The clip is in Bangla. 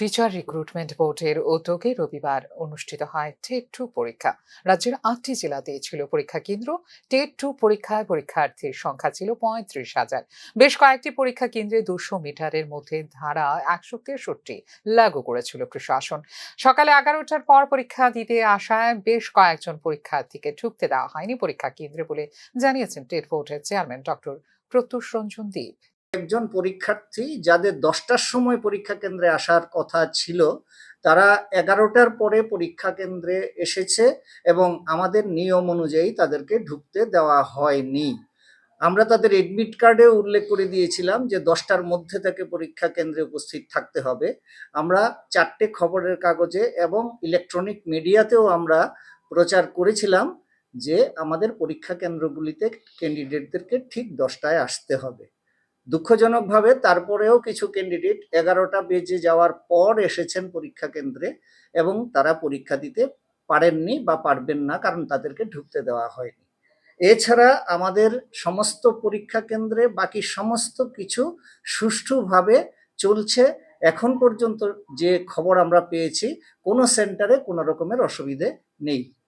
টিচার রিক্রুটমেন্ট বোর্ডের উদ্যোগে রবিবার অনুষ্ঠিত হয় টেট টু পরীক্ষা। রাজ্যের আটটি জেলাতে ছিল পরীক্ষা কেন্দ্র। টেট টু পরীক্ষায় পরীক্ষার্থীর সংখ্যা ছিল পঁয়ত্রিশ হাজার। বেশ কয়েকটি পরীক্ষা কেন্দ্রে দুশো মিটারের মধ্যে ধারা একশো তেষট্টি লাগু করেছিল প্রশাসন। সকালে এগারোটার পর পরীক্ষা দিতে আসায় বেশ কয়েকজন পরীক্ষার্থীকে ঢুকতে দেওয়া হয়নি পরীক্ষা কেন্দ্রে বলে জানিয়েছেন টেট বোর্ডের চেয়ারম্যান ডক্টর প্রত্যুষ রঞ্জন দীপ। একজন পরীক্ষার্থী যাদের দশটার সময় পরীক্ষা কেন্দ্রে আসার কথা ছিল, তারা এগারোটার পরে পরীক্ষা কেন্দ্রে এসেছে এবং আমাদের নিয়ম অনুযায়ী তাদেরকে ঢুকতে দেওয়া হয়নি। আমরা তাদের এডমিট কার্ডে উল্লেখ করে দিয়েছিলাম যে দশটার মধ্যে তাকে পরীক্ষা কেন্দ্রে উপস্থিত থাকতে হবে। আমরা চারটে খবরের কাগজে এবং ইলেকট্রনিক মিডিয়াতেও আমরা প্রচার করেছিলাম যে আমাদের পরীক্ষা কেন্দ্রগুলিতে ক্যান্ডিডেটদেরকে ঠিক দশটায় আসতে হবে। দুঃখজনকভাবে তারপরেও কিছু ক্যান্ডিডেট এগারোটা বেজে যাওয়ার পর এসেছেন পরীক্ষা কেন্দ্রে এবং তারা পরীক্ষা দিতে পারেননি বা পারবেন না কারণ তাদেরকে ঢুকতে দেওয়া হয়নি। এছাড়া আমাদের সমস্ত পরীক্ষা কেন্দ্রে বাকি সমস্ত কিছু সুষ্ঠুভাবে চলছে। এখন পর্যন্ত যে খবর আমরা পেয়েছি, কোনো সেন্টারে কোনো রকমের অসুবিধে নেই।